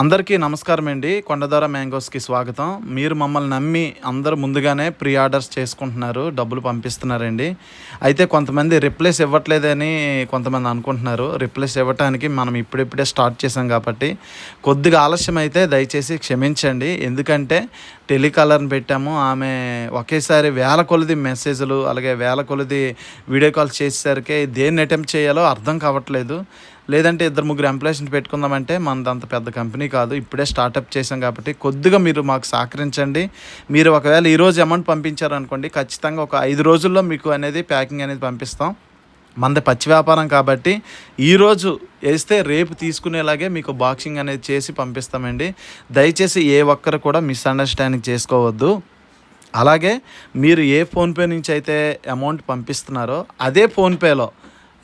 అందరికీ నమస్కారం అండి. కొండధార మ్యాంగోస్కి స్వాగతం. మీరు మమ్మల్ని నమ్మి అందరూ ముందుగానే ప్రీ ఆర్డర్స్ చేసుకుంటున్నారు డబ్బులు పంపిస్తున్నారండి. అయితే కొంతమంది రిప్లేస్ ఇవ్వట్లేదని కొంతమంది అనుకుంటున్నారు. రిప్లేస్ ఇవ్వటానికి మనం ఇప్పుడిప్పుడే స్టార్ట్ చేసాం కాబట్టి కొద్దిగా ఆలస్యం అయితే దయచేసి క్షమించండి. ఎందుకంటే టెలికాలర్ని పెట్టాము. ఆమె ఒకేసారి వేల కొలది మెసేజ్లు అలాగే వేల కొలది వీడియో కాల్స్ చేసేసరికి దేన్ని అటెంప్ట్ చేయాలో అర్థం కావట్లేదు. లేదంటే ఇద్దరు ముగ్గురు ఎంప్లాయీస్ని పెట్టుకుందామంటే మనది అంత పెద్ద కంపెనీ కాదు. ఇప్పుడే స్టార్టప్ చేసాం కాబట్టి కొద్దిగా మీరు మాకు సహకరించండి. మీరు ఒకవేళ ఈరోజు అమౌంట్ పంపించారనుకోండి ఖచ్చితంగా ఒక ఐదు రోజుల్లో మీకు అనేది ప్యాకింగ్ అనేది పంపిస్తాం. మనది పచ్చి వ్యాపారం కాబట్టి ఈరోజు వేస్తే రేపు తీసుకునేలాగే మీకు బాక్సింగ్ అనేది చేసి పంపిస్తామండి. దయచేసి ఏ ఒక్కరు కూడా మిస్అండర్స్టాండింగ్ చేసుకోవద్దు. అలాగే మీరు ఏ ఫోన్పే నుంచి అయితే అమౌంట్ పంపిస్తున్నారో అదే ఫోన్పేలో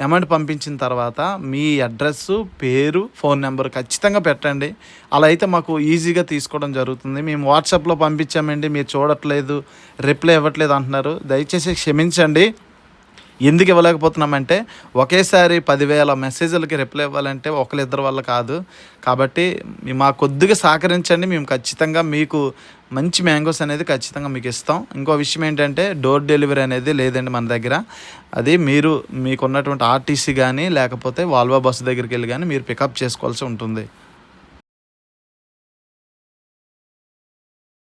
అమౌంట్ పంపించిన తర్వాత మీ అడ్రస్ పేరు ఫోన్ నెంబర్ ఖచ్చితంగా పెట్టండి. అలా అయితే మాకు ఈజీగా తీసుకోవడం జరుగుతుంది. మేము వాట్సాప్లో పంపించామండి మీరు చూడట్లేదు రిప్లై ఇవ్వట్లేదు అంటున్నారు. దయచేసి క్షమించండి. ఎందుకు ఇవ్వలేకపోతున్నామంటే ఒకేసారి పదివేల మెసేజ్లకి రిప్లై ఇవ్వాలంటే ఒకరిద్దరి వల్ల కాదు. కాబట్టి మా కొద్దిగా సహకరించండి. మేము ఖచ్చితంగా మీకు మంచి మ్యాంగోస్ అనేది ఖచ్చితంగా మీకు ఇస్తాం. ఇంకో విషయం ఏంటంటే డోర్ డెలివరీ అనేది లేదండి మన దగ్గర. అది మీరు మీకున్నటువంటి ఆర్టీసీ కానీ లేకపోతే వాల్వా బస్సు దగ్గరికి వెళ్ళి కానీ మీరు పికప్ చేసుకోవాల్సి ఉంటుంది.